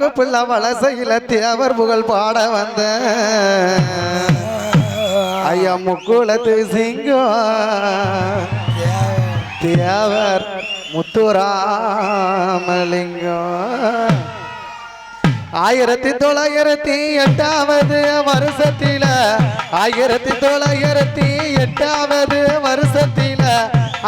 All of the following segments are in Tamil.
வடக்கு பிள்ளை வலசையில தேவர் புகழ் பாட வந்த. ஐயா முக்குளத்து சிங்கம் தேவர் முத்துராமலிங்கம் ஆயிரத்தி தொள்ளாயிரத்தி எட்டாவது வருஷத்தில ஆயிரத்தி தொள்ளாயிரத்தி எட்டாவது வருஷத்தில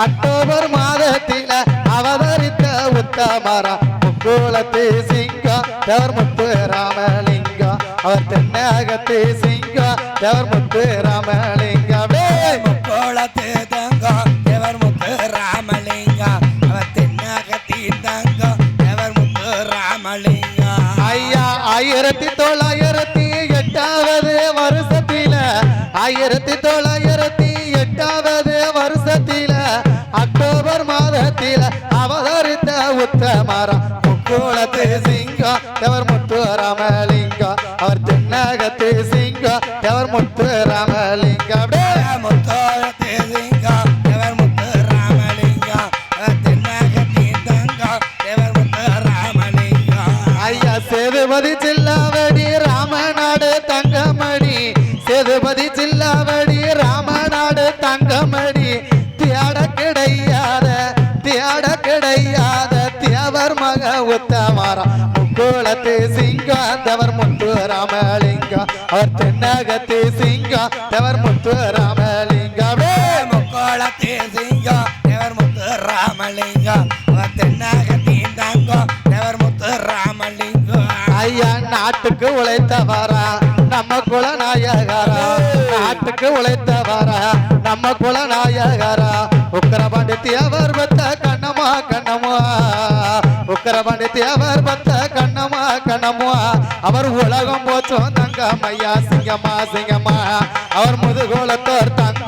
அக்டோபர் மாதத்தில அவதரித்த உத்தமரா முக்குளத்து சிங்கம் தேவர் முத்து ராமலிங்கம் அவர் தென்னகத்து சிங்கம் தேவர் முத்து ராமலிங்கமே முக்கோளத்து தங்கம் தேவர் முத்து ராமலிங்கம் அவர் தென்னகத்தி தங்கம் தேவர் முத்து ராமலிங்கம் ஐயா ஆயிரத்தி தொள்ளாயிரத்தி எட்டாவது வருஷத்தில ஆயிரத்தி தொள்ளாயிரத்தி எட்டாவது வருஷத்தில அக்டோபர் மாதத்தில அவதரித்த உத்தமரம் முக்குளத்து சிங்கம் தேவர் முத்து ராமலிங்கம் அவர் தென்னகத்து சிங்கம் தேவர் முத்து ராமலிங்கம் முக்கோளத்து சிங்கம் தேவர் முத்து ராமலிங்கம் அவர் தென்னகத்தி தங்கம் தேவர் முத்து ராமலிங்கம் ஐயா சேதுபதி சில்லாவடி ராமநாடு தங்கமணி. சேதுபதி சில்லாவடி முக்கோளத்து சிங்கம். தேவர் முத்து ராமலிங்கம். அவர் தென்னகத்தி தங்கம் தேவர் முத்து ராமலிங்கம். ஐயா நாட்டுக்கு உழைத்தவரா நம்ம குலநாயகரா நாட்டுக்கு உழைத்தவரா நம்ம குலநாயகரா உக்கரபாண்டி அவர் பத்த கண்ணமா கண்ணமா உக்கரபாண்டி அவர் பத்த கண்ணமா கண்ணமா அவர் உலகம் போச்சோம் தங்கம்மையா சிங்கம்மா சிங்கம்மா. அவர் முதுகோலத்தோர் தங்க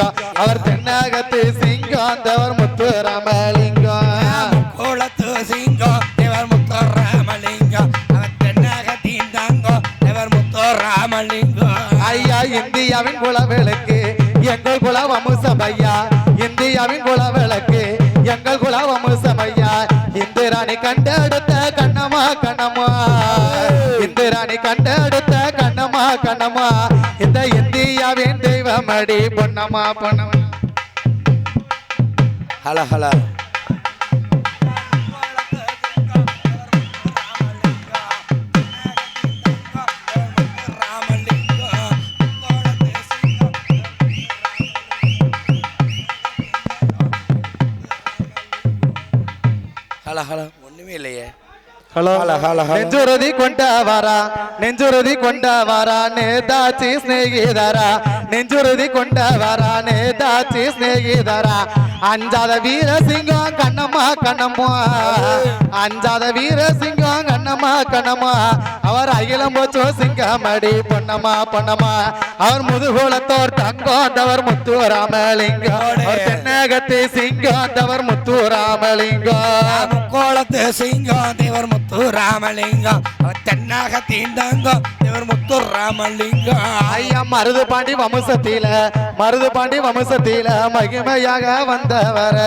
ராமலிங்கம் அவர் தென்னகத்து சிங்காந்தவர் முத்து ராமலிங்கம் குளத்து சிங்கம் தேவர் முத்து ராமலிங்கம் அவர் தென்னகத்தி தங்கம் தேவர் முத்து ராமலிங்கம் ஐயா இந்தியாவின் குலவிளக்கு. எங்கள் குல வம்சமையா இந்தியாவின் குலவிளக்கு. எங்கள் குல வம்சமையா இந்திராணி கண்டெடுத்த கண்ணமா கண்ணமா இந்திராணி கண்டெடுத்த கண்ணமா கண்ணமா தெய்வமடி பொன்னமா பொன்னமா. Hello hello. Hello hello. ஒண்ணுமே இல்லையே. ஹலோ. Hello, hello, hello. நெஞ்சுறுதி கொண்ட வாரா நெஞ்சுறுதி கொண்ட வாரா நேதாச்சி ஸ்நேகிதரா நெஞ்சுறுதி கொண்ட வாரா நேதாச்சி ஸ்நேகிதரா அஞ்சாத வீர சிங்கம் கண்ணம்மா கண்ணம்மா. அஞ்சாத வீர சிங்கம் கண்ணம்மா கண்ணம்மா. அவர் அகிலம் போச்சோ சிங்கமடி பொன்னம்மா பொன்னம்மா. அவர் முதுகுலத்தோர் தங்கோந்தவர் முத்து ராமலிங்கம் அவர் தென்னகத்தை சிங்கோந்தவர் முத்து ராமலிங்கம் முக்கோளத்து சிங்கோந்தவர் முத்து ராமலிங்கம் அவர் தென்னகத்தின் தங்கம். தேவர் முத்து ராமலிங்கம் ஐயா மருது பாண்டி வம்சத்தில மருது பாண்டி வம்சத்தில மகிமையாக வந்தவர்.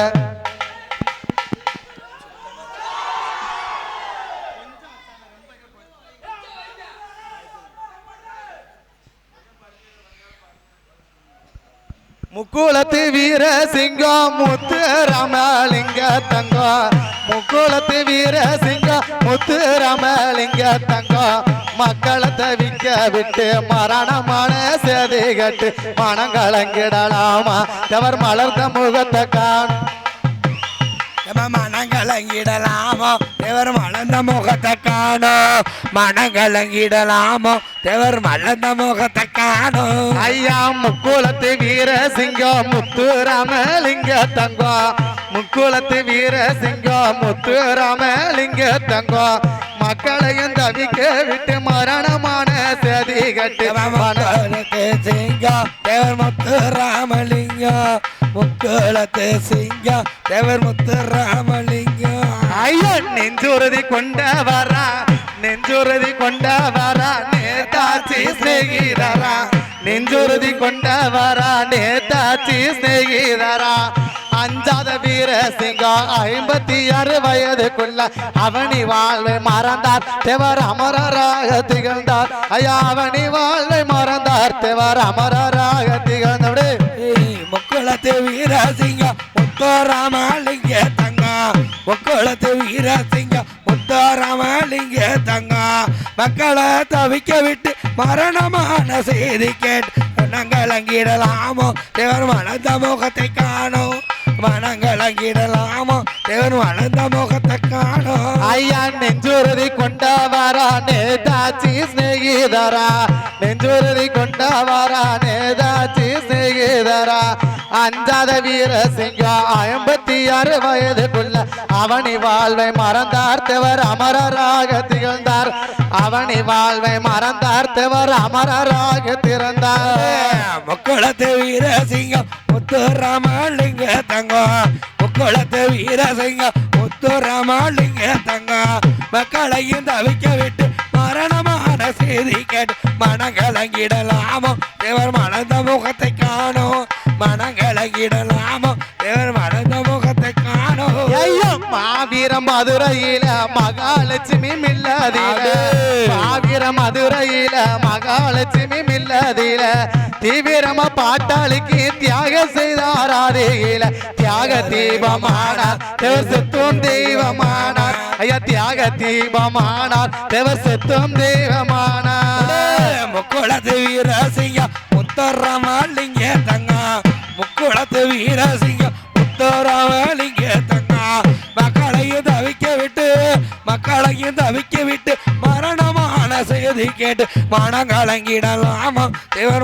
முக்குளத்து வீர சிங்கம் முத்து ராமலிங்க தங்கம் முக்குளத்து வீர சிங்கம் முத்து ராமலிங்க தங்கம் மக்களை தவிக்க விட்டு மரணமான சேதை கட்டு மனங்கலங்கிடலாமா? தவர் மலர்ந்த முகத்தை காண். எம மனங்கலங்கிடலாமோ? தேவர் மலர்ந்த முகத்தை காணோம் மனங்கலங்கிடலாமோ? தேவர் மலர்ந்த முகத்தை காணோம் ஐயா முக்குளத்து வீர சிங்கம் முத்து ராமலிங்க தங்கம் முக்குளத்து வீர சிங்கம் முத்து ராமலிங்க தங்கம் மக்களையும் தவிக்க விட்டு மரணமான சதி கட்டு. சிங்கம் தேவர் முத்து ராமலிங்கம் முக்குளத்து சிங்கம் தேவர் முத்து ராமலிங்கம் ஐயோ நெஞ்சுறுதி கொண்ட வரா நெஞ்சுறுதி கொண்ட வரா நேதாச்சி சிநேகிதரா. நெஞ்சுறுதி கொண்டவரா நேதாச்சி சிநேகிதரா. அஞ்சாத வீர சிங்கம் ஐம்பத்தி ஆறு வயதுக்குள்ள அவனி வாழ்வை மறந்தார். தேவர் அமரராக திகழ்ந்தார். ஐயா அவனி வாழ்வை மறந்தார். தேவர் அமரராக திகழ்ந்தவடு ஏய், முக்குளத்து வீரசிங்கம் முத்தோராமலிங்க தங்கம். முக்குளத்து வீரசிங்கம் முத்தோராமலிங்க தங்கா மக்களை தவிக்க விட்டு மரணமான செய்தி கேட் கேட்டு மனங்களங்கிடலாமோ தேவர் மனத முகத்தை காணோம் மனங்களங்கிடலாமோ தேவன் வளர்ந்த முகத்தை காணோம் ஐயா நெஞ்சுறுதி கொண்டவரா நேதாச்சி சிநேகிதரா. நெஞ்சுறுதி கொண்டவரா நேதாச்சி சிநேகிதரா. அஞ்சாத வீர சிங்கம் ஐம்பத்தி ஆறு வயதுக்குள்ள அவனி வாழ்வை மறந்தார்த்தவர் அமரராக திகழ்ந்தார். அவனி வாழ்வை மறந்தார்த்தவர் அமரராக திறந்தார். முக்குளத்து வீரசிங்கம் முத்துராமலிங்க தங்கம் முக்குளத்து வீரசிங்கம் முத்துராமலிங்க தங்கம் மக்களையும் தவிக்க விட்டு மரணமான செய்தி கேட்டு மனங்கலங்கிடலாமோ? இவர் மலர்ந்த முகத்தை காணும். மனங்கலங்கிடலாமோ தேவர் மலர்ந்த முகத்தை காணோம். ஐயோ மாவீர மதுரையில மகாலட்சுமி மில்லதில. மாவீர மதுரையில மகாலட்சுமி மில்லதில. தீவிரமா பாட்டாளிக்கு தியாக செய்தாராதியில தியாக தீபமானார் தேவர் செத்தும் தெய்வமானார். ஐயா தியாக தீபமானார் தேவர் செத்தும் தெய்வமானார். முக்குளத்து வீரசிங்கம் முத்தரமலிங்க வீரசிங்கம் முத்தரமலிங்க தங்கம் மக்களையும் தவிக்க விட்டு மக்களையும் தவிக்க விட்டு மரணமான செய்தி கேட்டு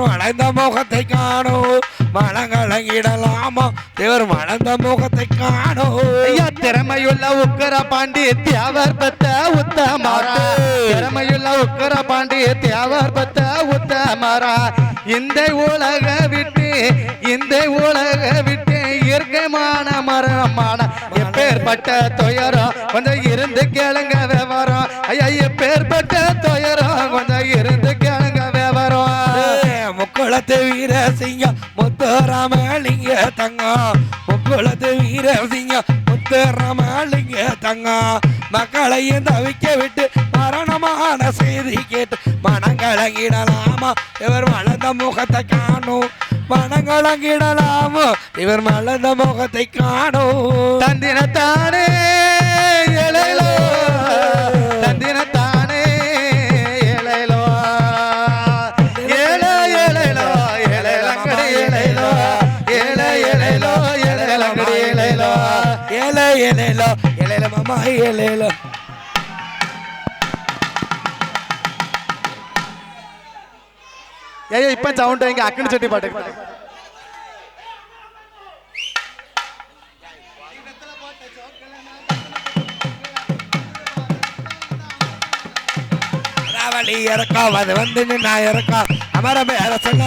வளைந்த முகத்தை காணும் மனங்கலங்கிடலாமா? தேவர் வளைந்த முகத்தை காணும் ஐயா திறமையுள்ள உக்கர பாண்டி தியாவர் பத்த உத்தமரா. திறமையுள்ள உக்கர பாண்டி தியாவர் பத்த உத்தமரா. இந்த உலக விட்டு இந்த உலக மரமான எப்பேற்பட்ட துயரம் கொஞ்சம் இருந்து கேளுங்க விவரம் ஐயா எப்பேற்பட்ட துயரம் கொஞ்சம் இருந்து கேளுங்க விவரம் முக்குளத்து வீரசிங்கம் முத்துராமலிங்க தங்கம். முக்குளத்து வீரசிங்கம் முத்துராமலிங்க தங்கம். மக்களையும் தவிக்க விட்டு மரணமான செய்தி கேட்டு மனங்கலங்கிடலாமா? இவர் வளர்ந்த முகத்தை காணும். மனங்கலங்கிடலாமா இவர் மலர்ந்த முகத்தை காணும். தந்தினத்தானே இலையிலோ. தந்தினத்தானே இலையிலோ. ஏல இலையிலோ இலையிலங்கடி இலையிலோ. ஏல இலையிலோ இலையிலங்கடி இலையிலோ. ஏலே ஏலேலோ ஏலேல மாமா ஏலேலோ ஏய் இப்ப சவுண்ட் எங்க அக்கனி செட்டி பாட்டு ராவலி இறக்கம் அது வந்து நான் இறக்கம் அமர மேல சொல்ல